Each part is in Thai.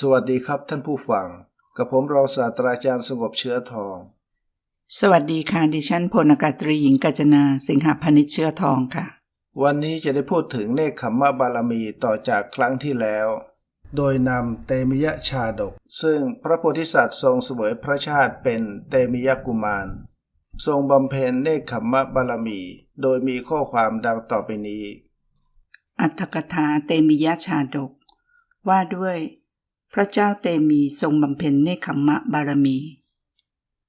สวัสดีครับท่านผู้ฟัง กับผมรองศาสตราจารย์สงบเชื้อทอง สวัสดีค่ะดิฉันพลอากาศตรีหญิงกัญจนา สิงหพนิชเชื้อทองค่ะ วันนี้จะได้พูดถึงเนคขมมะบารมีต่อจากครั้งที่แล้ว โดยนำเตมิยะชาดก ซึ่งพระโพธิสัตว์ทรงเสวยพระชาติเป็นเตมิยะกุมาร ทรงบำเพ็ญเนคขมมะบารมี โดยมีข้อความดังต่อไปนี้ อัตถกถาเตมิยชาดก ว่าด้วย พระเจ้าเตมีทรงบำเพ็ญเนคขมมะบารมี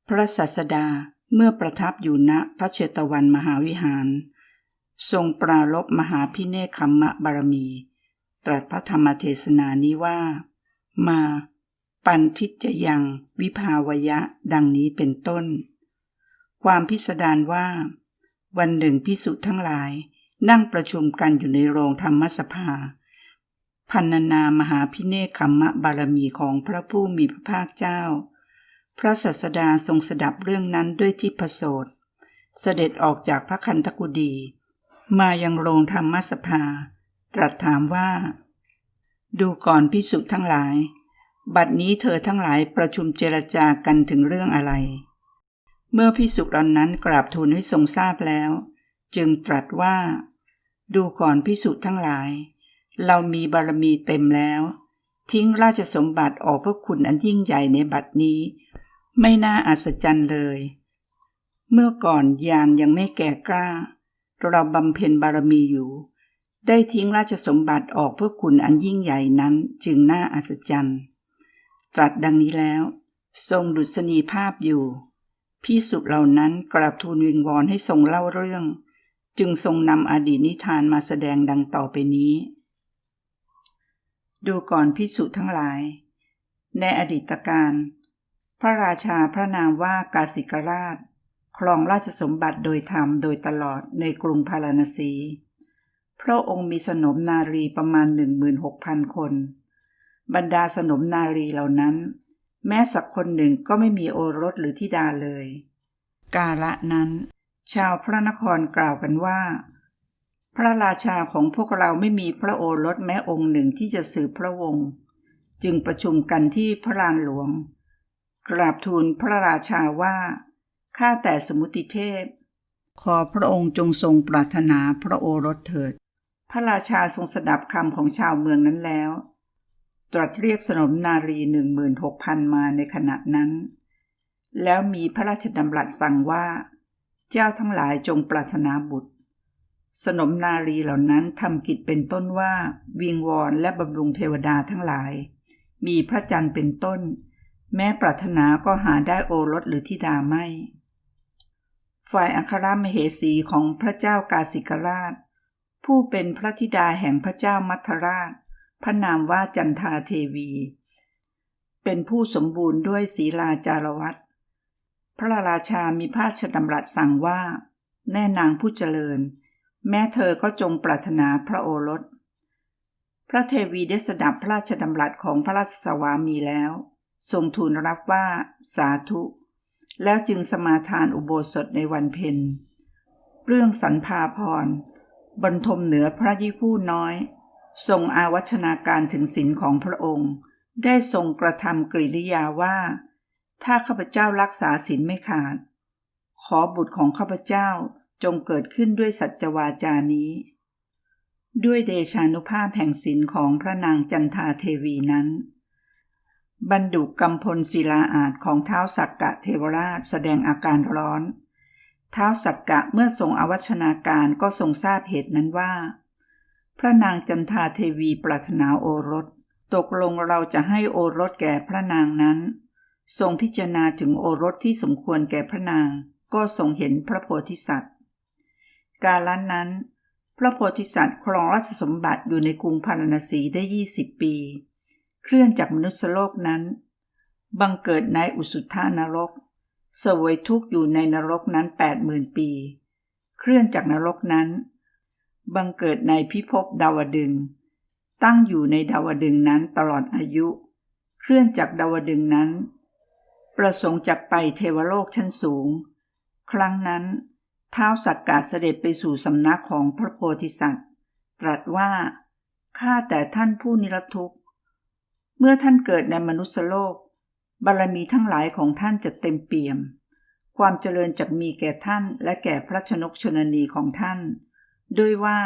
พระศาสดาเมื่อประทับอยู่ณพระเชตวันมหาวิหาร ทรงปรารบมหาพิเนคขมมะบารมี ตรัสพระธรรมเทศนานี้ว่า มา ปันทิจยังวิภาวยะดังนี้เป็นต้น ความพิสดารว่า วันหนึ่งพิสุทั้งหลายนั่งประชุมกันอยู่ในโรงธรรมสภา พันนานามหาพิเนกขมมะบารมีของพระผู้มีพระภาคเจ้า พระสัสดาทรงสดับเรื่องนั้นด้วยทิพโสตเสด็จออกจากพระคันธกุดี มายังโรงธรรมสภา ตรัสถามว่า ดูก่อนพิสุทั้งหลาย บัดนี้เธอทั้งหลายประชุมเจรจากันถึงเรื่องอะไร เมื่อพิสุเหล่านั้นกราบทูลให้ทรงทราบแล้ว จึงตรัสว่า ดูก่อนพิสุทั้งหลาย เรามีบารมีเต็มแล้ว ทิ้งราชสมบัติออกเพื่อคุณอันยิ่งใหญ่ในบัดนี้ ไม่น่าอัศจรรย์เลย เมื่อก่อนยานยังไม่แก่กล้า เราบำเพ็ญบารมีอยู่ ได้ทิ้งราชสมบัติออกเพื่อคุณอันยิ่งใหญ่นั้นจึงน่าอัศจรรย์ตรัสดังนี้แล้ว ทรงดุษณีภาพอยู่พิสุเหล่านั้นกราบทูลวิงวอนให้ทรงเล่าเรื่อง จึงทรงนำอดีตนิทานมาแสดงดังต่อไปนี้ ดูก่อนพิสุทั้งหลาย ในอดีตการ พระราชาพระนามว่ากาสิกราช ครองราชสมบัติโดยธรรมโดยตลอดในกรุงพาราณสี พระองค์มีสนมนารีประมาณ 16,000 คน บรรดาสนมนารีเหล่านั้น แม้สักคนหนึ่งก็ไม่มีโอรสหรือธิดาเลย กาละนั้น ชาวพระนครกล่าวกันว่า พระราชาของพวกเราไม่มีพระโอรสแม้องค์หนึ่งที่จะสืบพระวงศ์จึงประชุมกันที่พระลานหลวง กราบทูลพระราชาว่าข้าแต่สมุติเทพ ขอพระองค์จงทรงปรารถนาพระโอรสเถิด พระราชาทรงสดับคำของชาวเมืองนั้นแล้ว ตรัสเรียกสนมนารีหนึ่งหมื่นหกพันมาในขณะนั้น แล้วมีพระราชดำรัสสั่งว่า เจ้าทั้งหลายจงปรารถนาบุตร สนมนารีเหล่านั้นทำกิจเป็นต้นว่า วิงวอนและบำรุงเทวดาทั้งหลาย มีพระจันทร์เป็นต้น แม้ปรารถนาก็หาได้โอรสหรือธิดาไม่ ฝ่ายอัครมเหสีของพระเจ้ากาสิกราช ผู้เป็นพระธิดาแห่งพระเจ้ามัทราช พระนามว่าจันทาเทวี เป็นผู้สมบูรณ์ด้วยศีลาจารวัตรพระราชามีพระราชดำรัสสั่งว่า แน่นางผู้เจริญ แม้เธอก็จงปรารถนาพระโอรส พระเทวีได้สดับพระราชดำรัสของพระราชสวามีแล้ว ทรงทูลรับว่าสาธุ แล้วจึงสมาทานอุโบสถในวันเพ็ญ เรื่องสันพาพร บรรทมเหนือพระยิผู้น้อย ทรงอาวัชนาการถึงศีลของพระองค์ ได้ทรงกระทำกริยาว่า ถ้าข้าพเจ้ารักษาศีลไม่ขาด ขอบุตรของข้าพเจ้า จงเกิดขึ้นด้วยสัจวาจานี้ ด้วยเดชานุภาพแห่งศีลของพระนางจันทาเทวีนั้น บรรดุกำพลศิลาอาจของเท้าสักกะเทวราชแสดงอาการร้อน เท้าสักกะเมื่อทรงอวัชนาการก็ทรงทราบเหตุนั้นว่า พระนางจันทาเทวีปรารถนาโอรส ตกลงเราจะให้โอรสแก่พระนางนั้น ทรงพิจารณาถึงโอรสที่สมควรแก่พระนางก็ทรงเห็นพระโพธิสัตว์ กาลนั้น พระโพธิสัตว์ครองราชสมบัติอยู่ในกรุงพาราณสีได้ยี่สิบปี เคลื่อนจากมนุษยโลกนั้น บังเกิดในอุสุธานรกเสวยทุกข์อยู่ในนรกนั้นแปดหมื่นปี เคลื่อนจากนรกนั้น บังเกิดในพิภพดาวดึง ตั้งอยู่ในดาวดึงนั้นตลอดอายุ เคลื่อนจากดาวดึงนั้น ประสงค์จากไปเทวโลกชั้นสูง ครั้งนั้น ท้าวสักกะเสด็จไปสู่สำนักของพระโพธิสัตว์ ตรัสว่า ข้าแต่ท่านผู้นิรทุกข์ เมื่อท่านเกิดในมนุษยโลก บารมีทั้งหลายของท่านจะเต็มเปี่ยม ความเจริญจะมีแก่ท่านและแก่พระชนกชนนีของท่าน ด้วยว่า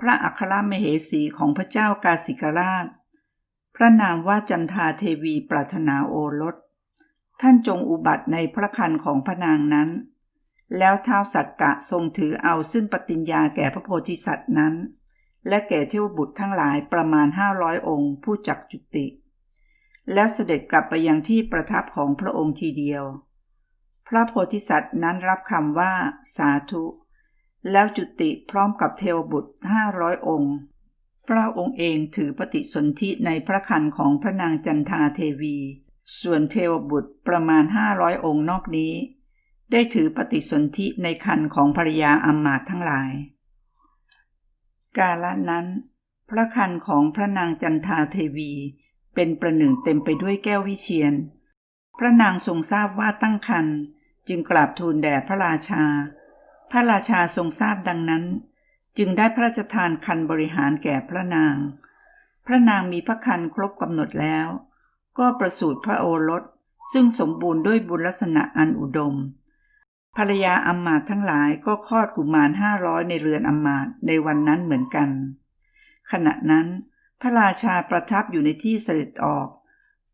พระอัครมเหสีของพระเจ้ากาสิกราช พระนามว่าจันทาเทวีปรารถนาโอรส ท่านจงอุบัติในพระคันของพระนางนั้น แล้วท้าวสัตกะทรงถือเอาซึ่งปฏิญญาแก่พระโพธิสัตว์นั้น และแก่เทวบุตรทั้งหลายประมาณห้าร้อยองค์ผู้จักจุติ แล้วเสด็จกลับไปยังที่ประทับของพระองค์ทีเดียว พระโพธิสัตว์นั้นรับคำว่า สาธุ แล้วจุติพร้อมกับเทวบุตรห้าร้อยองค์ พระองค์เองถือปฏิสนธิในพระคันของพระนางจันทาเทวี ส่วนเทวบุตรประมาณห้าร้อยองค์นอกนี้ ได้ถือปฏิสนธิในคันของภรยาอัมมาทั้งหลาย กาลนั้น พระคันของพระนางจันทาเทวี เป็นประหนึ่งเต็มไปด้วยแก้ววิเชียน พระนางทรงทราบว่าตั้งคันจึงกราบทูลแด่พระราชา พระราชาทรงทราบดังนั้น จึงได้พระราชทานคันบริหารแก่พระนาง พระนางมีพระคันครบกำหนดแล้ว ก็ประสูติพระโอรสซึ่งสมบูรณ์ด้วยบุญลักษณะอันอุดม ภรรยาอัมมาทั้งหลายก็คลอดกุมารห้าร้อยในเรือนอัมมาในวันนั้นเหมือนกัน ขณะนั้น พระราชาประทับอยู่ในที่เสด็จออก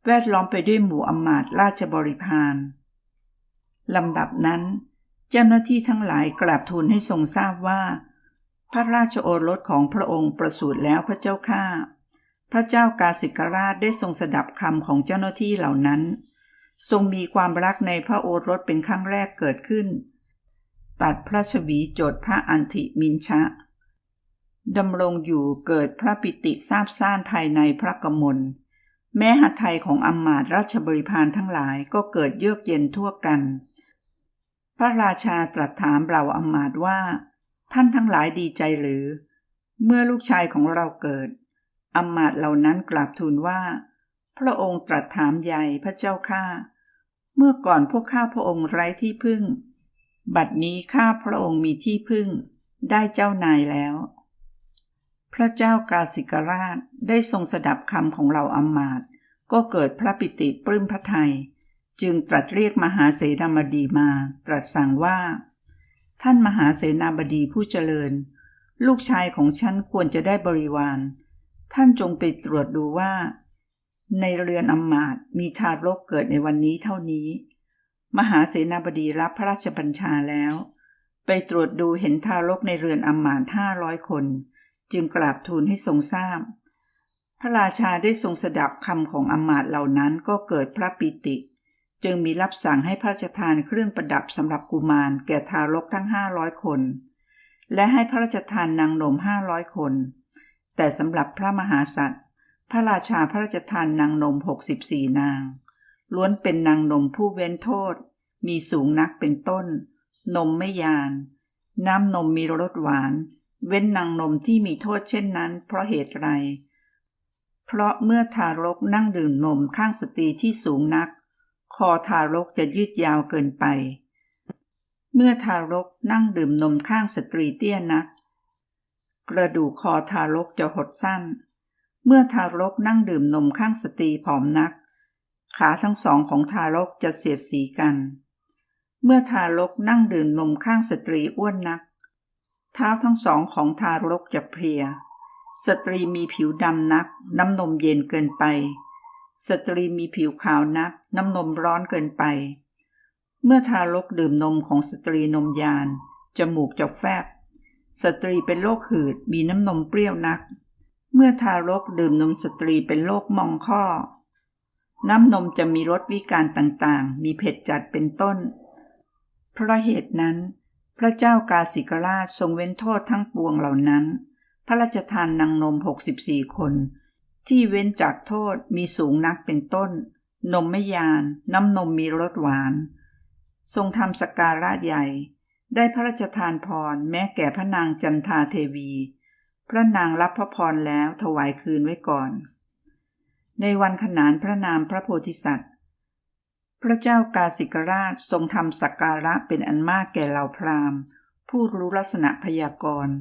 แวดล้อมไปด้วยหมู่อัมมาตราชบริพารลำดับนั้น เจ้าหน้าที่ทั้งหลายกราบทูลให้ทรงทราบว่า พระราชโอรสของพระองค์ประสูติแล้วพระเจ้าข้าพระเจ้ากาสิกราชได้ทรงสดับคำของเจ้าหน้าที่เหล่านั้น ทรงมีความรักในพระโอรสเป็นครั้งแรกเกิดขึ้น ตัดพระชวีโจทย์พระอันธิมินชะดำรงอยู่เกิดพระปิติซาบซ่านภายในพระกมลแม้หัตไทยของอัมมาตราชบริพารทั้งหลายก็เกิดเยือกเย็นทั่วกัน พระราชาตรัสถามเหล่าอัมมาตว่า ท่านทั้งหลายดีใจหรือ เมื่อลูกชายของเราเกิดอัมมาตเหล่านั้นกราบทูลว่า พระองค์ตรัสถามใหญ่พระเจ้าข้า เมื่อก่อนพวกข้าพระองค์ไร้ที่พึ่ง บัดนี้ข้าพระองค์มีที่พึ่ง ได้เจ้านายแล้ว พระเจ้ากาสิกราชได้ทรงสดับคำของเราอัมมาตก็เกิดพระปิติปลื้มพระไทย จึงตรัสเรียกมหาเสนาบดีมา ตรัสสั่งว่า ท่านมหาเสนาบดีผู้เจริญ ลูกชายของฉันควรจะได้บริวาร ท่านจงไปตรวจดูว่า ในเรือนอำมาตมีทารกเกิดในวันนี้เท่านี้ มหาเสนาบดีรับพระราชบัญชาแล้ว ไปตรวจดูเห็นทารกในเรือนอำมาตห้าร้อยคน จึงกราบทูลให้ทรงทราบพระราชาได้ทรงสดับคำของอำมาตเหล่านั้นก็เกิดพระปิติ จึงมีรับสั่งให้พระราชทานเครื่องประดับสำหรับกุมารแก่ทารกทั้งห้าร้อยคน และให้พระราชทานนางนมห้าร้อยคน แต่สำหรับพระมหาสัตว์ พระราชาพระราชทานนางนมหกสิบี่นาง ล้วนเป็นนางนมผู้เว้นโทษ มีสูงนักเป็นต้น นมไม่ยาน น้ำนมมีรสหวาน เว้นนางนมที่มีโทษเช่นนั้น เพราะเหตุไร เพราะเมื่อทารกนั่งดื่มนมข้างสตรีที่สูงนัก คอทารกจะยืดยาวเกินไป เมื่อทารกนั่งดื่มนมข้างสตรีเตี้ยนัก กระดูกคอทารกจะหดสั้น เมื่อทารกนั่งดื่มนมข้างสตรีผอมนัก ขาทั้งสองของทารกจะเสียดสีกัน เมื่อทารกนั่งดื่มนมข้างสตรีอ้วนนัก เท้าทั้งสองของทารกจะเพลีย สตรีมีผิวดำนัก น้ำนมเย็นเกินไป สตรีมีผิวขาวนัก น้ำนมร้อนเกินไป เมื่อทารกดื่มนมของสตรีนมยานจมูกจะแฟบสตรีเป็นโรคหืดมีน้ำนมเปรี้ยวนัก เมื่อทารกดื่มนมสตรีเป็นโรคมองข้อ น้ำนมจะมีรสวิการต่างๆ มีเผ็ดจัดเป็นต้น เพราะเหตุนั้น พระเจ้ากาสิกราชทรงเว้นโทษทั้งปวงเหล่านั้น พระราชทานนางนม 64 คน ที่เว้นจากโทษมีสูงนักเป็นต้น นมไม่ยาน น้ำนมมีรสหวาน ทรงทำสการะใหญ่ ได้พระราชทานพรแม้แก่พระนางจันทาเทวี พระนางรับพระพรแล้วถวายคืนไว้ก่อน ในวันขนานพระนามพระโพธิสัตว์ พระเจ้ากาสิกราชทรงทำสักการะเป็นอันมากแก่เหล่าพราหมณ์ ผู้รู้ลักษณะพยากรณ์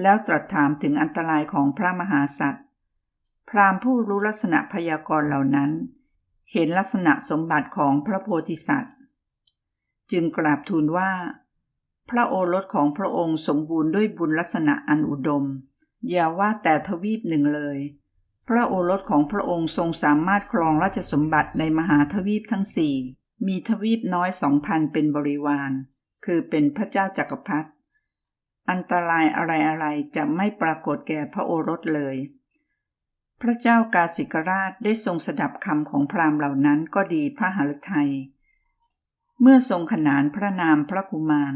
แล้วตรัสถามถึงอันตรายของพระมหาสัตว์ พราหมณ์ผู้รู้ลักษณะพยากรณ์เหล่านั้น เห็นลักษณะสมบัติของพระโพธิสัตว์ จึงกราบทูลว่า พระโอรสของพระองค์สมบูรณ์ด้วยบุญลักษณะอันอุดม อย่าว่าแต่ทวีปหนึ่งเลย พระโอรสของพระองค์ทรงสามารถครองราชสมบัติในมหาทวีปทั้งสี่ มีทวีปน้อยสองพันเป็นบริวาร คือเป็นพระเจ้าจักรพรรดิอันตรายอะไรๆจะไม่ปรากฏแก่พระโอรสเลย พระเจ้ากาสิกราชได้ทรงสดับคำของพราหมณ์เหล่านั้นก็ดีพระหฤทัย เมื่อทรงขนานพระนามพระกุมาร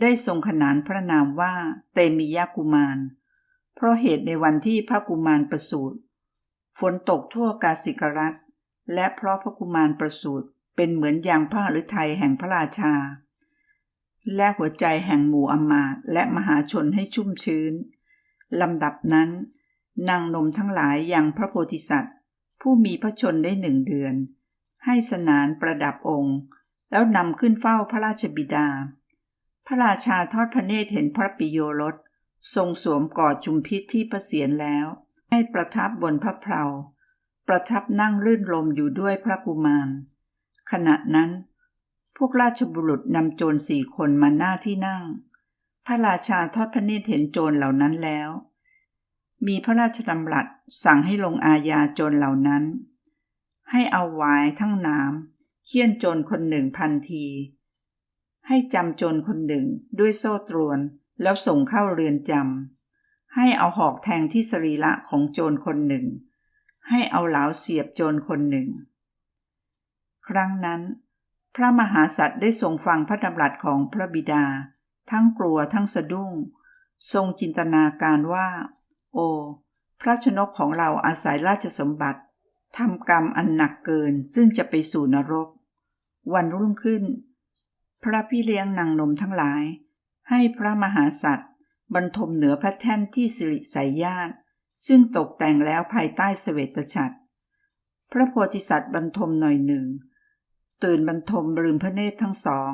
ได้ทรงขนานพระนามว่าเตมิยกุมาร ราะเหตุในวันที่พระกุมารประสูติฝนตกทั่วกาสิกรัฐและเพราะพระกุมารประสูติเป็นเหมือนอย่างพระฤทัยแห่งพระราชา และหัวใจแห่งหมู่อมาตย์และมหาชนให้ชุ่มชื้นลำดับนั้น นางนมทั้งหลายอยังพระโพธิสัตว์ ผู้มีพระชนได้หนึ่งเดือน ให้สนานประดับองค์ แล้วนำขึ้นเฝ้าพระราชบิดา พระราชาทอดพระเนตรเห็นพระปิโยรส ทรงสวมกอดจุมพิษที่ประเสียนแล้ว ให้ประทับบนพระเพลาประทับนั่งลื่นลมอยู่ด้วยพระกุมาร ขณะนั้น พวกราชบุรุษนำโจรสี่คนมาหน้าที่นั่ง พระราชาทอดพระเนตรเห็นโจรเหล่านั้นแล้ว มีพระราชดำรัสสั่งให้ลงอาญาโจรเหล่านั้น ให้เอาวายทั้งน้ำเคี่ยนโจรคนหนึ่งพันที ให้จำโจรคนหนึ่งด้วยโซ่ตรวน แล้วส่งเข้าเรือนจำให้เอาหอกแทงที่สรีระของโจรคนหนึ่ง ให้เอาเหลาเสียบโจรคนหนึ่ง ครั้งนั้น พระมหาสัตว์ได้ทรงฟังพระดำรัสของพระบิดา ทั้งกลัวทั้งสะดุ้ง ทรงจินตนาการว่า โอ พระชนกของเราอาศัยราชสมบัติทำกรรมอันหนักเกินซึ่งจะไปสู่นรก วันรุ่งขึ้น พระพี่เลี้ยงนางนมทั้งหลาย ให้พระมหาสัตว์บรรทมเหนือพระแท่นที่สิริสายญาติซึ่งตกแต่งแล้วภายใต้เสวตฉัตรพระโพธิสัตว์บรรทมหน่อยหนึ่ง ตื่นบรรทมลืมพระเนตรทั้งสอง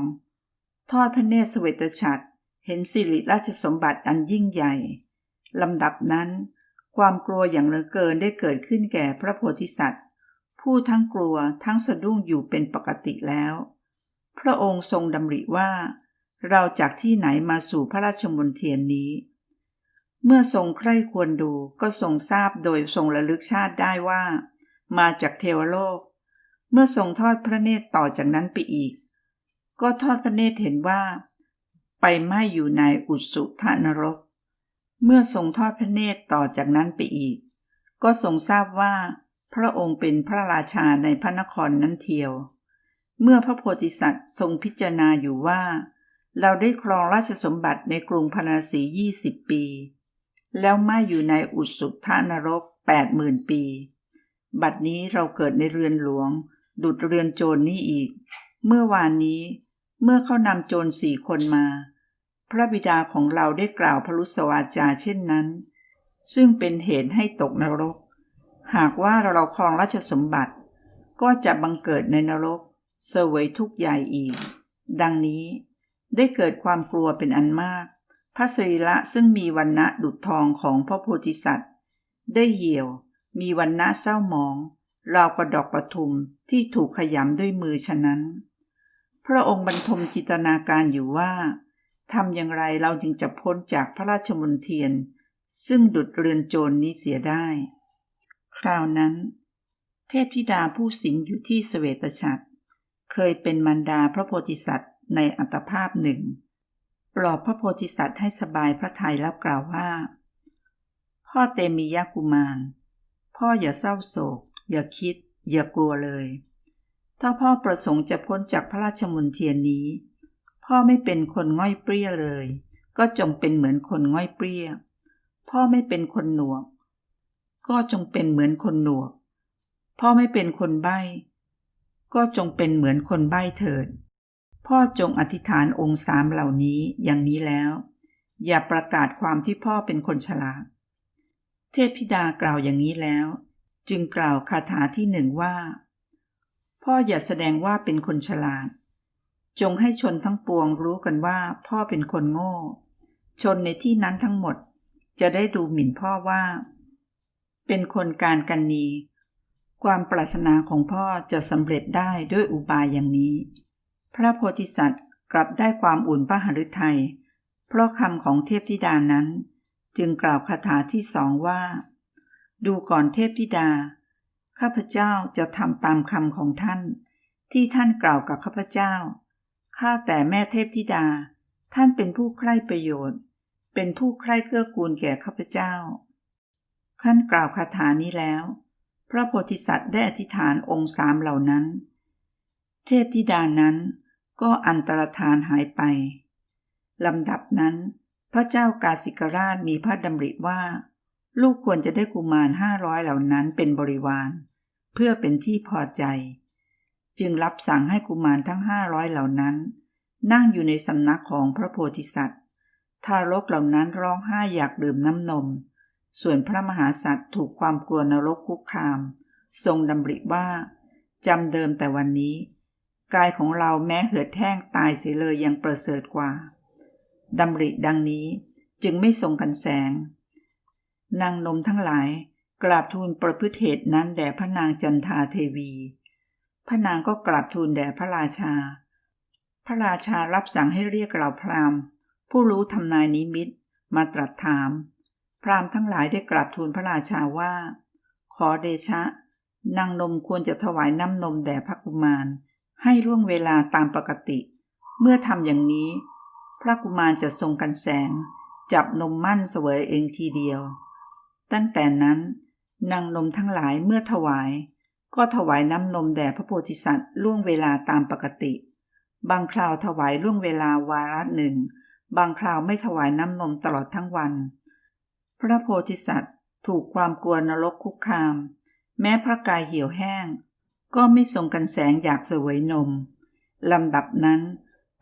ทอดพระเนตรเสวตฉัตรเห็นสิริราชสมบัติอันยิ่งใหญ่ลำดับนั้น ความกลัวอย่างเหลือเกินได้เกิดขึ้นแก่พระโพธิสัตว์ ผู้ทั้งกลัวทั้งสะดุ้งอยู่เป็นปกติแล้ว พระองค์ทรงดำริว่า เราจากที่ไหนมาสู่พระราชมณฑียนนี้ เมื่อทรงใคร่ควรดูก็ทรงทราบโดยทรงระลึกชาติได้ว่า มาจากเทวโลก เมื่อทรงทอดพระเนตรต่อจากนั้นไปอีก ก็ทอดพระเนตรเห็นว่า ไปไหม้อยู่ในอุสุทานรก เมื่อทรงทอดพระเนตรต่อจากนั้นไปอีก ก็ทรงทราบว่า พระองค์เป็นพระราชาในพระนครนั้นเทียว เมื่อพระโพธิสัตว์ทรงพิจารณาอยู่ว่า เราได้ครองราชสมบัติในกรุงพาราสียี่สิบปี แล้วม่อยู่ในอุสุทานรกแปดหมื่นปี บัดนี้เราเกิดในเรือนหลวง ดุดเรือนโจรนี้อีก เมื่อวานนี้เมื่อเขานำโจรสี่คนมา พระบิดาของเราได้กล่าวพรุสวาจาเช่นนั้น ซึ่งเป็นเหตุให้ตกนรก หากว่าเราครองราชสมบัติ ก็จะบังเกิดในนรกเสวยทุกข์ใหญ่อีก ดังนี้ ได้เกิดความกลัวเป็นอันมาก พระสรีระซึ่งมีวันณะดุจทองของพระโพธิสัตว์ ได้เหี่ยว มีวันณะเศร้าหมอง ราวกระดอกประทุมที่ถูกขยำด้วยมือฉะนั้น พระองค์บรรทมจิตนาการอยู่ว่าทำอย่างไรเราจึงจะพ้นจากพระราชมนเทียน ซึ่งดุดเรือนโจรนนี้เสียได้ คราวนั้น เทพธิดาผู้สิงอยู่ที่สเวตฉัตรเคยเป็นมารดาพระโพธิสัตว์ ในอัตภาพหนึ่ง ปลอบพระโพธิสัตว์ให้สบายพระทัยแล้วกล่าวว่า พ่อเตมียกุมาร พ่ออย่าเศร้าโศก อย่าคิด อย่ากลัวเลย ถ้าพ่อประสงค์จะพ้นจากพระราชมนเทียนนี้ พ่อไม่เป็นคนง่อยเปรี้ยเลย ก็จงเป็นเหมือนคนง่อยเปรี้ย พ่อไม่เป็นคนหนวก ก็จงเป็นเหมือนคนหนวก พ่อไม่เป็นคนใบ้ก็จงเป็นเหมือนคนใบ้เถิด พ่อจงอธิษฐานองค์สามเหล่านี้อย่างนี้แล้ว อย่าประกาศความที่พ่อเป็นคนฉลาด เทพธิดากล่าวอย่างนี้แล้ว จึงกล่าวคาถาที่หนึ่งว่า พ่ออย่าแสดงว่าเป็นคนฉลาด จงให้ชนทั้งปวงรู้กันว่าพ่อเป็นคนโง่ ชนในที่นั้นทั้งหมดจะได้ดูหมิ่นพ่อว่าเเป็นคนการกันนีความปรารถนาของพ่อจะสำเร็จได้ด้วยอุบายอย่างนี้ พระโพธิสัตว์กลับได้ความอุ่นพระหฤทัยเพราะคำของเทพธิดานั้น จึงกล่าวคาถาที่สองว่า ดูก่อนเทพธิดา ข้าพเจ้าจะทำตามคำของท่าน ที่ท่านกล่าวกับข้าพเจ้าข้าแต่แม่เทพธิดา ท่านเป็นผู้ใคร่ประโยชน์ เป็นผู้ใคร่เกื้อกูลแก่ข้าพเจ้าขั้นกล่าวคาถานี้แล้ว พระโพธิสัตว์ได้อธิษฐานองค์สามเหล่านั้น เทพธิดานั้น ก็อันตรธานหายไปลำดับนั้น พระเจ้ากาสิกราชมีพระดำริว่า ลูกควรจะได้กุมารห้าร้อยเหล่านั้นเป็นบริวาร เพื่อเป็นที่พอใจ จึงรับสั่งให้กุมารทั้งห้าร้อยเหล่านั้น นั่งอยู่ในสำนักของพระโพธิสัตว์ ทารกเหล่านั้นร้องไห้อยากดื่มน้ำนม ส่วนพระมหาสัตว์ถูกความกลัวนรกคุกคาม ทรงดำริว่าจำเดิมแต่วันนี้ กายของเราแม้เหือดแห้งตายเสียเลยยังประเสริฐกว่าดำริดังนี้จึงไม่ทรงกันแสง นางนมทั้งหลายกราบทูลประพฤติเหตุนั้นแด่พระนางจันทาเทวี พระนางก็กราบทูลแด่พระราชา พระราชารับสั่งให้เรียกเหล่าพราหมณ์ ผู้รู้ทำนายนิมิตมาตรัสถาม พราหมณ์ทั้งหลายได้กราบทูลพระราชาว่า ขอเดชะ นางนมควรจะถวายน้ำนมแด่พระกุมาร ให้ล่วงเวลาตามปกติ เมื่อทำอย่างนี้ พระกุมารจะทรงกันแสง จับนมมั่นเสวยเองทีเดียว ตั้งแต่นั้นนางนมทั้งหลายเมื่อถวาย ก็ถวายน้ำนมแด่พระโพธิสัตว์ล่วงเวลาตามปกติ บางคราวถวายล่วงเวลาวาระหนึ่ง บางคราวไม่ถวายน้ำนมตลอดทั้งวัน พระโพธิสัตว์ถูกความกลัวนรกคุกคาม แม้พระกายเหี่ยวแห้ง ก็ไม่ทรงกันแสงอยากเสวยนมลำดับนั้น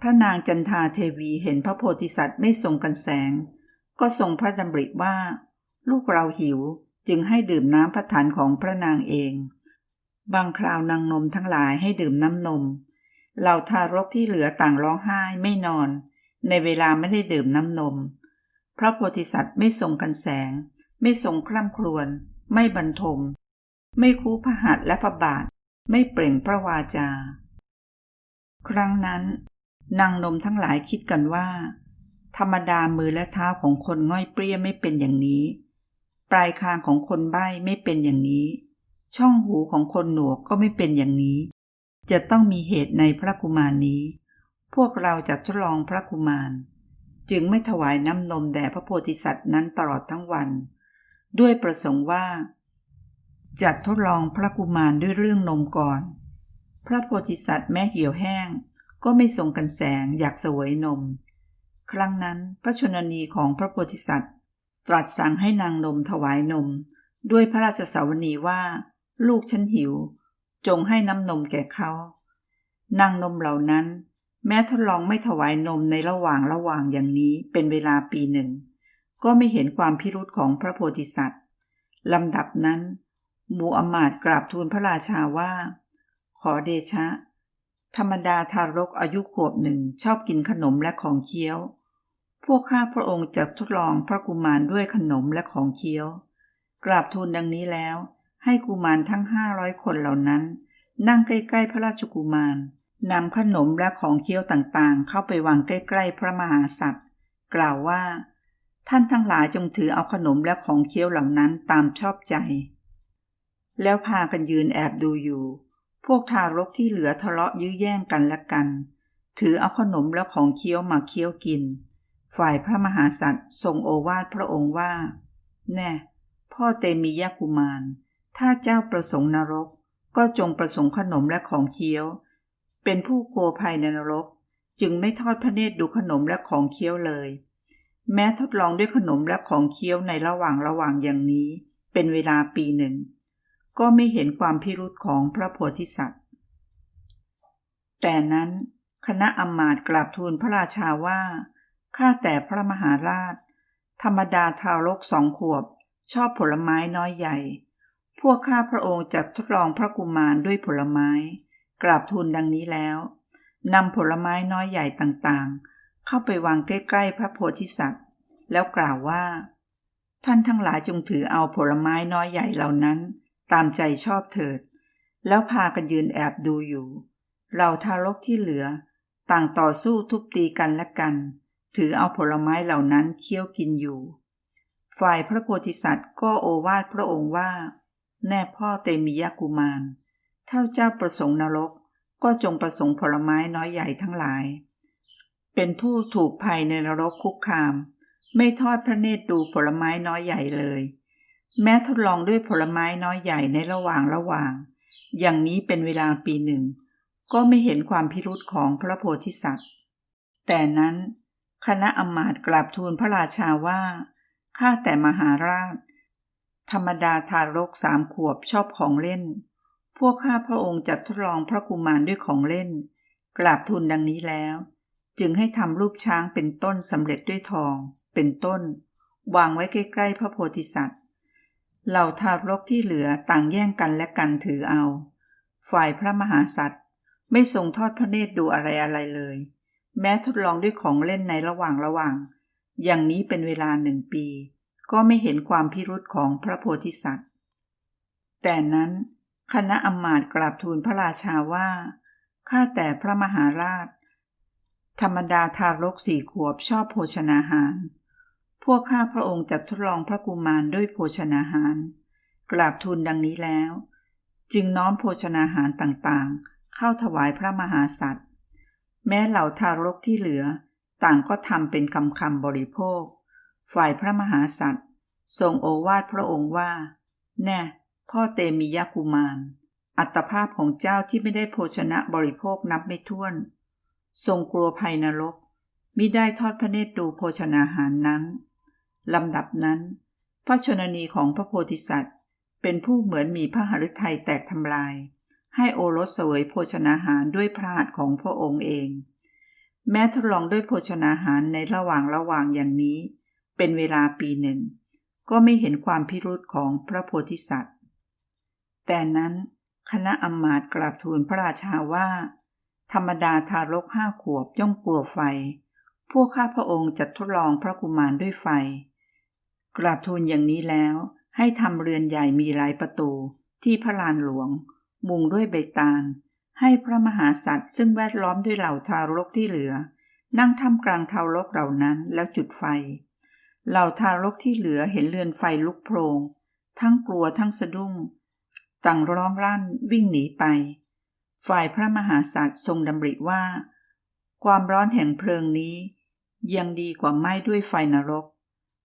พระนางจันทาเทวีเห็นพระโพธิสัตว์ไม่ทรงกันแสง ก็ทรงพระดำริว่า ลูกเราหิวจึงให้ดื่มน้ำพระทันของพระนางเอง บางคราวนางนมทั้งหลายให้ดื่มน้ำนมเหล่าทารกที่เหลือต่างร้องไห้ไม่นอน ในเวลาไม่ได้ดื่มน้ำนม พระโพธิสัตว์ไม่ทรงกันแสง ไม่ทรงคร่ำครวญไม่บรรทม ไม่คูพระหัตและพระบาท ไม่เปล่งพระวาจา ครั้งนั้น นางนมทั้งหลายคิดกันว่า ธรรมดามือและเท้าของคนง่อยเปรี้ยไม่เป็นอย่างนี้ ปลายคางของคนใบ้ไม่เป็นอย่างนี้ ช่องหูของคนหนวกก็ไม่เป็นอย่างนี้ จะต้องมีเหตุในพระกุมารนี้ พวกเราจะทดลองพระกุมาร จึงไม่ถวายน้ำนมแด่พระโพธิสัตว์นั้นตลอดทั้งวัน ด้วยประสงค์ว่า จะทดลองพระกุมารด้วยเรื่องนมก่อน พระโพธิสัตว์แม้เหี่ยวแห้ง ก็ไม่ทรงกันแสงอยากเสวยนม ครั้งนั้นพระชนนีของพระโพธิสัตว์ ตรัสสั่งให้นางนมถวายนม ด้วยพระราชสาวนีว่า ลูกฉันหิว จงให้น้ำนมแก่เขา นางนมเหล่านั้น แม้ทดลองไม่ถวายนมในระหว่างระหว่างอย่างนี้เป็นเวลาปีหนึ่ง ก็ไม่เห็นความพิรุธของพระโพธิสัตว์ลำดับนั้น หมูอมาตกราบทูลพระราชาว่า ขอเดชะ ธรรมดาทารกอายุขวบหนึ่งชอบกินขนมและของเคี้ยว พวกข้าพระองค์จะทดลองพระกุมารด้วยขนมและของเคี้ยว กราบทูลดังนี้แล้ว ให้กุมารทั้งห้าร้อยคนเหล่านั้น นั่งใกล้ ๆ พระราชกุมารนำขนมและของเคี้ยวต่างๆ เข้าไปวางใกล้ ๆ พระมหาสัตว์ กล่าวว่า ท่านทั้งหลายจงถือเอาขนมและของเคี้ยวเหล่านั้นตามชอบใจ แล้วพากันยืนแอบดูอยู่ พวกทารกที่เหลือทะเลาะยื้อแย่งกันและกัน ถือเอาขนมและของเคี้ยวมาเคี้ยวกิน ฝ่ายพระมหาสัตว์ทรงโอวาทพระองค์ว่า แน่ พ่อเตมียกุมาร ถ้าเจ้าประสงค์นรก ก็จงประสงค์ขนมและของเคี้ยว เป็นผู้โกลัวภัยในนรก จึงไม่ทอดพระเนตรดูขนมและของเคี้ยวเลย แม้ทดลองด้วยขนมและของเคี้ยวในระหว่างระหว่างอย่างนี้ เป็นเวลาปีหนึ่ง ก็ไม่เห็นความพิรุธของพระโพธิสัตว์ แต่นั้นคณะอมาตย์กราบทูลพระราชาว่า ข้าแต่พระมหาราช ธรรมดาทารกสองขวบ ชอบผลไม้น้อยใหญ่ พวกข้าพระองค์จะทดลองพระกุมารด้วยผลไม้ กราบทูลดังนี้แล้วนำผลไม้น้อยใหญ่ต่างๆ เข้าไปวางใกล้ๆ พระโพธิสัตว์ แล้วกล่าวว่า ท่านทั้งหลายจงถือเอาผลไม้น้อยใหญ่เหล่านั้น ตามใจชอบเถิด แล้วพากันยืนแอบดูอยู่เราทารกที่เหลือ ต่างต่อสู้ทุบตีกันและกัน ถือเอาผลไม้เหล่านั้นเคี้ยวกินอยู่ ฝ่ายพระโพธิสัตว์ก็โอวาทพระองค์ว่า แน่พ่อเตมียกุมาร เท่าเจ้าประสงค์นรกก็จงประสงค์ผลไม้น้อยใหญ่ทั้งหลาย เป็นผู้ถูกภัยในนรกคุกคาม ไม่ทอดพระเนตรดูผลไม้น้อยใหญ่เลย แม้ทดลองด้วยผลไม้น้อยใหญ่ในระหว่างระหว่าง อย่างนี้เป็นเวลาปีหนึ่ง ก็ไม่เห็นความพิรุธของพระโพธิสัตว์ แต่นั้น คณะอมาตย์กราบทูลพระราชาว่าข้าแต่มหาราช ธรรมดาทารกสามขวบชอบของเล่น พวกข้าพระองค์จัดทดลองพระกุมารด้วยของเล่น กราบทูลดังนี้แล้ว จึงให้ทำรูปช้างเป็นต้นสำเร็จด้วยทอง เป็นต้น วางไว้ใกล้ๆพระโพธิสัตว์ เหล่าทารกที่เหลือต่างแย่งกันและกันถือเอา ฝ่ายพระมหาสัตว์ไม่ทรงทอดพระเนตรดูอะไรอะไรเลย แม้ทดลองด้วยของเล่นในระหว่างระหว่าง อย่างนี้เป็นเวลาหนึ่งปี ก็ไม่เห็นความพิรุธของพระโพธิสัตว์ แต่นั้นคณะอำมาตย์กราบทูลพระราชาว่า ข้าแต่พระมหาราช ธรรมดาทารกสี่ขวบชอบโภชนาหาร พวกข้าพระองค์จัดทดลองพระกุมารด้วยโภชนาหาร กราบทูลดังนี้แล้ว จึงน้อมโภชนาหารต่างๆ เข้าถวายพระมหาสัตว์ แม้เหล่าทารกที่เหลือ ต่างก็ทำเป็นคำคำบริโภค ฝ่ายพระมหาสัตว์ทรงโอวาทพระองค์ว่า แน่ พ่อเตมียกุมาร อัตภาพของเจ้าที่ไม่ได้โภชนะบริโภคนับไม่ถ้วน ทรงกลัวภัยนรกมิได้ทอดพระเนตรดูโภชนาหารนั้น ลำดับนั้น พระชนนีของพระโพธิสัตว์ เป็นผู้เหมือนมีพระหฤทัยแตกทำลาย ให้โอรสเสวยโภชนาหารด้วยพระหัตถ์ของพระองค์เอง แม้ทดลองด้วยโภชนาหารในระหว่างระหว่างอย่างนี้ เป็นเวลาปีหนึ่ง ก็ไม่เห็นความพิรุธของพระโพธิสัตว์ แต่นั้นคณะอำมาตย์กราบทูลพระราชาว่า ธรรมดาทารกห้าขวบย่อมกลัวไฟ พวกข้าพระองค์จัดทดลองพระกุมารด้วยไฟ กราบทูลอย่างนี้แล้ว ให้ทำเรือนใหญ่มีหลายประตู ที่พระลานหลวง มุงด้วยใบตาล ให้พระมหาสัตว์ซึ่งแวดล้อมด้วยเหล่าทารกที่เหลือ นั่งทำกลางทารกเหล่านั้นแล้วจุดไฟ เหล่าทารกที่เหลือเห็นเรือนไฟลุกโพลงทั้งกลัวทั้งสะดุ้ง ต่างร้องลั่นวิ่งหนีไป ฝ่ายพระมหาสัตว์ทรงดำริว่า ความร้อนแห่งเพลิงนี้ ยังดีกว่าไหม้ด้วยไฟนรก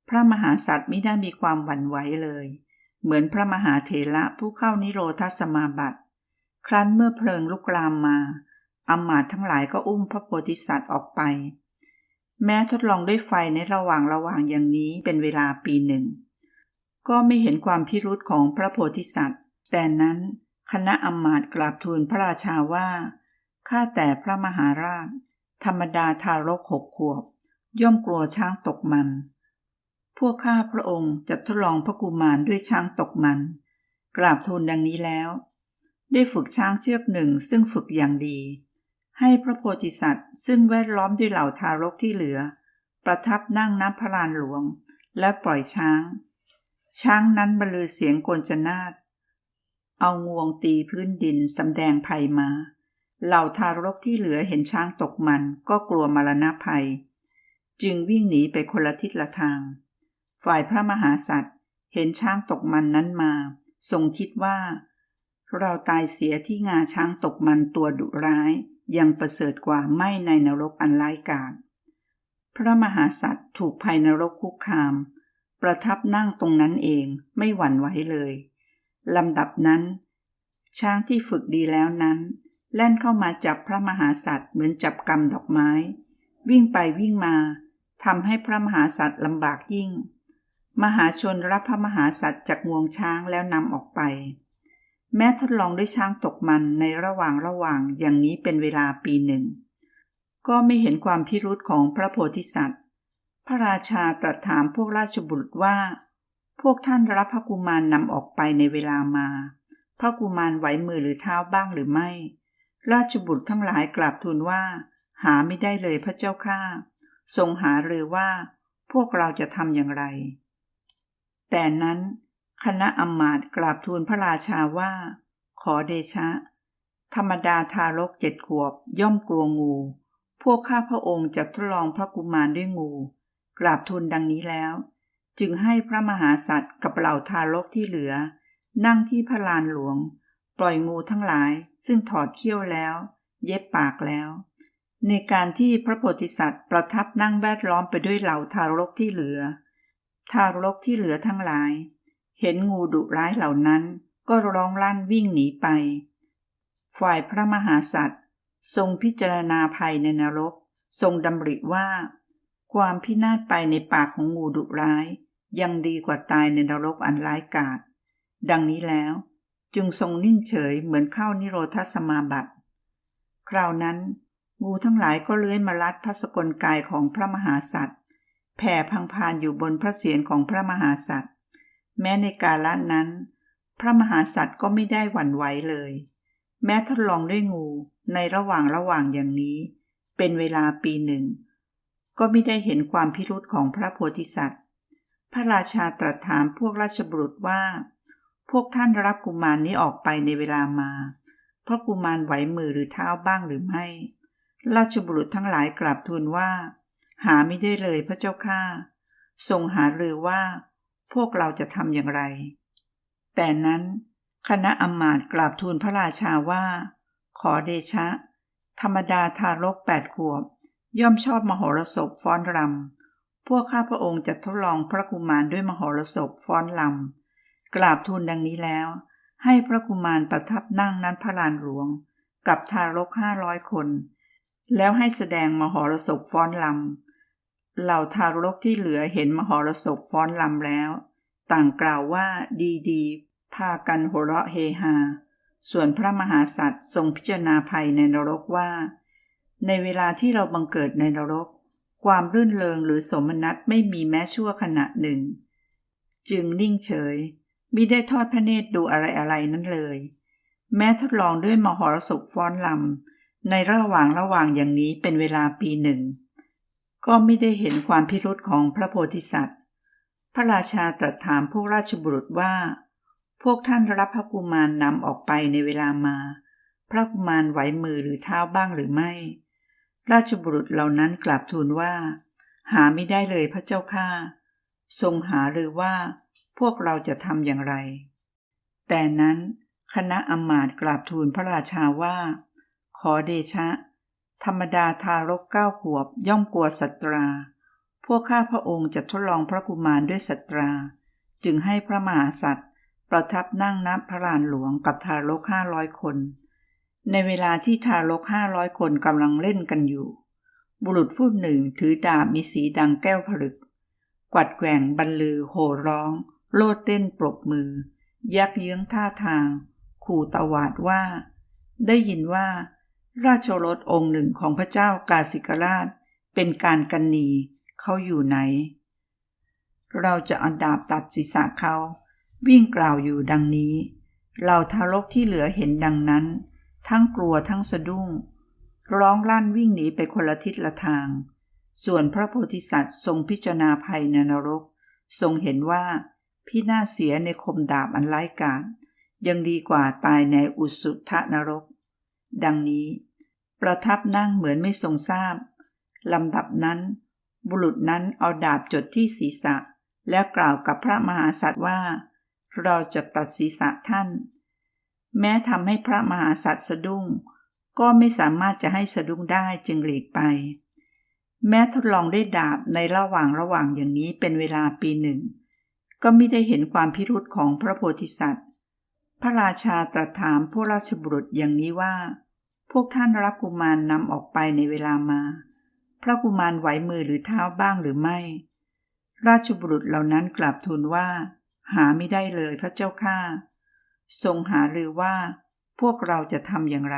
พระมหาสัตว์ไม่ได้มีความหวั่นไหวเลย เหมือนพระมหาเถระผู้เข้านิโรธสมาบัติ ครั้นเมื่อเพลิงลุกลามมาอำมาตย์ทั้งหลายก็อุ้มพระโพธิสัตว์ออกไป แม้ทดลองด้วยไฟในระหว่างระหว่างอย่างนี้เป็นเวลาปีหนึ่ง ก็ไม่เห็นความพิรุธของพระโพธิสัตว์ แต่นั้นคณะอำมาตย์กราบทูลพระราชาว่า ข้าแต่พระมหาราช ธรรมดาทารกหกขวบ ย่อมกลัวช้างตกมัน วกข้าพระองค์จะทดลองพระกุมารด้วยช้างตกมัน กราบทูลดังนี้แล้ว ได้ฝึกช้างเชือกหนึ่งซึ่งฝึกอย่างดี ให้พระโพธิสัตว์ ซึ่งแวดล้อมด้วยเหล่าทารกที่เหลือ ประทับนั่งนับพระลานหลวง และปล่อยช้าง ช้างนั้นบรรลือเสียงโกนจนาดเอางวงตีพื้นดินสำแดงภัยมา เหล่าทารกที่เหลือเห็นช้างตกมันก็กลัวมรณะภัย จึงวิ่งหนีไปคนละทิศละทาง ฝ่ายพระมหาสัตว์เห็นช้างตกมันนั้นมาทรงคิดว่า เราตายเสียที่งาช้างตกมันตัวดุร้าย ยังประเสริฐกว่าไม่ในนรกอันร้ายกาจพระมหาสัตว์ถูกภัยนรกคุกคาม ประทับนั่งตรงนั้นเองไม่หวั่นไหวเลยลำดับนั้น ช้างที่ฝึกดีแล้วนั้น แล่นเข้ามาจับพระมหาสัตว์เหมือนจับกำดอกไม้ วิ่งไปวิ่งมาทำให้พระมหาสัตว์ลำบากยิ่ง มหาชนรับพระมหาสัตว์จากงวงช้างแล้วนำออกไป แม้ทดลองด้วยช้างตกมันในระหว่างระหว่างอย่างนี้เป็นเวลาปีหนึ่ง ก็ไม่เห็นความพิรุธของพระโพธิสัตว์ พระราชาตรัสถามพวกราชบุตรว่า พวกท่านรับพระกุมารนำออกไปในเวลามา พระกุมารไหวมือหรือเท้าบ้างหรือไม่ ราชบุตรทั้งหลายกราบทูลว่า หาไม่ได้เลยพระเจ้าข้าทรงหาหรือว่า พวกเราจะทำอย่างไร แต่นั้นคณะอำมาตย์กราบทูลพระราชาว่า ขอเดชะ ธรรมดาทารกเจ็ดขวบย่อมกลัวงู พวกข้าพระองค์จะทดลองพระกุมารด้วยงู กราบทูลดังนี้แล้ว จึงให้พระมหาสัตว์กับเหล่าทารกที่เหลือ นั่งที่พระลานหลวง ปล่อยงูทั้งหลาย ซึ่งถอดเขี้ยวแล้ว เย็บปากแล้ว ในการที่พระโพธิสัตว์ประทับนั่งแวดล้อมไปด้วยเหล่าทารกที่เหลือ ทารกที่เหลือทั้งหลาย เห็นงูดุร้ายเหล่านั้นก็ร้องลั่นวิ่งหนีไป ฝ่ายพระมหาสัตว์ ทรงพิจารณาภัยในนรก ทรงดำริว่า ความพินาศไปในปากของงูดุร้าย ยังดีกว่าตายในนรกอันร้ายกาจดังนี้แล้ว จึงทรงนิ่งเฉยเหมือนเข้านิโรธสมาบัติ คราวนั้น งูทั้งหลายก็เลื้อยมาลัดพระสกลกายของพระมหาสัตว์ แผ่พังพานอยู่บนพระเศียรของพระมหาสัตว์ แม้ในกาลนั้น พระมหาสัตว์ก็ไม่ได้หวั่นไหวเลย แม้ทดลองด้วยงูในระหว่างระหว่างอย่างนี้ เป็นเวลาปีหนึ่ง ก็ไม่ได้เห็นความพิรุธของพระโพธิสัตว์ พระราชาตรัสถามพวกราชบุรุษว่า พวกท่านรับกุมารนี้ออกไปในเวลามาเพราะกุมารไหวมือหรือเท้าบ้างหรือไม่ ราชบุรุษทั้งหลายกราบทูลว่า หาไม่ได้เลยพระเจ้าข้าทรงหารือว่า พวกเราจะทำอย่างไร แต่นั้นคณะอำมาตกราบทูลพระราชาว่า ขอเดชะ ธรรมดาทารกแปดขวบ ย่อมชอบมโหรสพฟ้อนรำพวกข้าพระองค์จะทดลองพระกุมารด้วยมโหรสพฟ้อนรำกราบทูลดังนี้แล้ว ให้พระกุมารประทับนั่งนั้นพระลานหลวง กับทารกห้าร้อยคน แล้วให้แสดงมโหรสพฟ้อนรำ เหล่าทารกที่เหลือเห็นมหรสพฟ้อนรำแล้ว ต่างกล่าวว่าดีดีๆพากันหัวเราะเฮฮา ส่วนพระมหาสัตว์ทรงพิจารณาภัยในนรกว่า ในเวลาที่เราบังเกิดในนรก ความรื่นเริงหรือสมนัตไม่มีแม้ชั่วขณะหนึ่ง จึงนิ่งเฉยมิได้ทอดพระเนตรดูอะไรอะไรนั้นเลย แม้ทดลองด้วยมหรสพฟ้อนลำในระหว่างระหว่างอย่างนี้เป็นเวลาปีหนึ่ง ก็ไม่ได้เห็นความพิรุธของพระโพธิสัตว์ พระราชาตรัสถามพวกราชบุรุษว่า พวกท่านรับพระกุมารนำออกไปในเวลามา พระกุมารไหวมือหรือเท้าบ้างหรือไม่ ราชบุรุษเหล่านั้นกราบทูลว่า หาไม่ได้เลยพระเจ้าข้าทรงหาหรือว่าพวกเราจะทำอย่างไร แต่นั้นคณะอมาตย์กราบทูลพระราชาว่า ขอเดชะ ธรรมดาทารกเก้าขวบย่อมกลัวสัตรา พวกข้าพระองค์จะทดลองพระกุมารด้วยสัตรา จึงให้พระมหาสัตว์ประทับนั่งนับพระลานหลวงกับทารกห้าร้อยคน ในเวลาที่ทารกห้าร้อยคนกำลังเล่นกันอยู่ บุรุษผู้หนึ่งถือดาบมีสีดังแก้วผลึก กวัดแกว่งบรรลือโห่ร้อง โลดเต้นปรบมือ ยักเยื้องท่าทาง ขู่ตวาดว่า ได้ยินว่า ราชโอรสองค์หนึ่งของพระเจ้ากาสิกราช เป็นการกันนีเขาอยู่ไหน เราจะเอาดาบตัดศีรษะเขา วิ่งกล่าวอยู่ดังนี้ เราทารกที่เหลือเห็นดังนั้น ทั้งกลัวทั้งสะดุ้ง ร้องลั่นวิ่งหนีไปคนละทิศละทาง ส่วนพระโพธิสัตว์ทรงพิจารณาภัยในนรก ทรงเห็นว่าพี่น่าเสียในคมดาบอันไร้กาจยังดีกว่าตายในอุสุทะนรก ดังนี้ ประทับนั่งเหมือนไม่ทรงทราบลำดับนั้น บุรุษนั้นเอาดาบจดที่ศีรษะ แล้วกล่าวกับพระมหาสัตว์ว่า เราจะตัดศีรษะท่าน แม้ทำให้พระมหาสัตว์สะดุ้ง ก็ไม่สามารถจะให้สะดุ้งได้จึงหลีกไป แม้ทดลองได้ดาบในระหว่างระหว่างอย่างนี้เป็นเวลาปีหนึ่ง ก็ไม่ได้เห็นความพิรุธของพระโพธิสัตว์ พระราชาตรัสถามพวกราชบุรุษอย่างนี้ว่า พวกท่านรับกุมารนำออกไปในเวลามา พระกุมารไหวมือหรือเท้าบ้างหรือไม่ ราชบุรุษเหล่านั้นกราบทูลว่า หาไม่ได้เลยพระเจ้าข้าทรงหารือว่า พวกเราจะทำอย่างไร